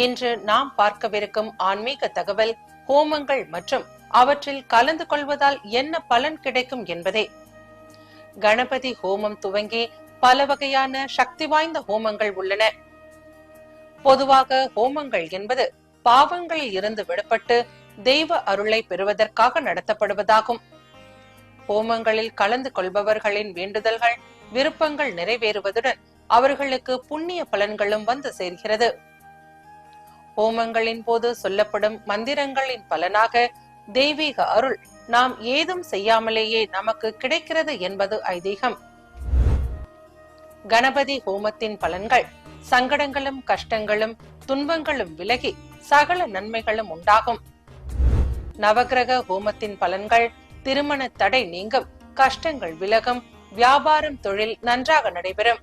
இன்று நாம் பார்க்கவிருக்கும் ஆன்மீக தகவல் ஹோமங்கள் மற்றும் அவற்றில் கலந்து கொள்வதால் என்ன பலன் கிடைக்கும் என்பதே. கணபதி ஹோமம் துவங்கி பல வகையான சக்தி வாய்ந்த ஹோமங்கள் உள்ளன. பொதுவாக ஹோமங்கள் என்பது பாவங்களில் இருந்து விடுபட்டு தெய்வ அருளை பெறுவதற்காக நடத்தப்படுவதாகும். ஹோமங்களில் கலந்து கொள்பவர்களின் வேண்டுதல்கள் விருப்பங்கள் நிறைவேறுவதுடன் அவர்களுக்கு புண்ணிய பலன்களும் வந்து சேர்கிறது. ஹோமங்களின் போது சொல்லப்படும் மந்திரங்களின் பலனாக தெய்வீக அருள் நாம் ஏதும் செய்யாமலேயே நமக்கு கிடைக்கிறது என்பது ஐதீகம். கணபதி ஹோமத்தின் பலன்கள் சங்கடங்களும் கஷ்டங்களும் துன்பங்களும் விலகி சகல நன்மைகளும் உண்டாகும். நவக்கிரக ஹோமத்தின் பலன்கள் திருமண தடை நீங்கும் கஷ்டங்கள் விலகும் வியாபாரம் தொழில் நன்றாக நடைபெறும்.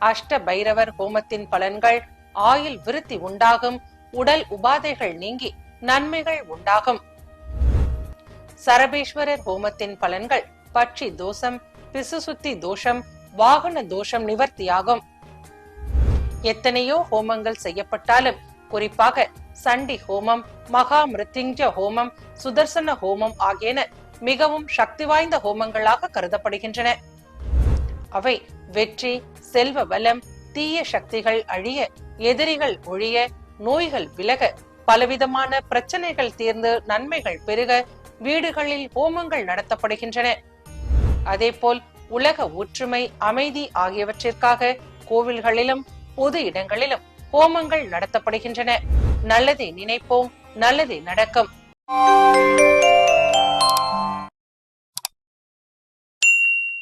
அஷ்ட பைரவர் ஹோமத்தின் பலன்கள் ஆயுள் விருத்தி உண்டாகும் உடல் உபாதைகள் நீங்கி நன்மைகள் உண்டாகும். சரபேஸ்வரர் ஹோமத்தின் பலன்கள் பட்சி தோஷம் பிசுசுத்தி தோஷம் வாகன தோஷம் நிவர்த்தியாகும். எத்தனையோ ஹோமங்கள் செய்யப்பட்டாலும் குறிப்பாக சண்டி ஹோமம் மகா மிருத்யுஞ்ச ஹோமம் சுதர்சன ஹோமம் ஆகியன மிகவும் சக்தி வாய்ந்த ஹோமங்களாக கருதப்படுகின்றன. அவை வெற்றி செல்வ வளம் தீய சக்திகள் அழிய எதிரிகள் ஒழிய நோய்கள் விலக பலவிதமான பிரச்சனைகள் தீர்ந்து நன்மைகள் பெருக வீடுகளில் ஹோமங்கள் நடத்தப்படுகின்றன. அதேபோல் உலக ஒற்றுமை அமைதி ஆகியவற்றிற்காக கோவில்களிலும் பொது இடங்களிலும் ஹோமங்கள் நடத்தப்படுகின்றன. நல்லதை நினைப்போம் நல்லதே நடக்கும்.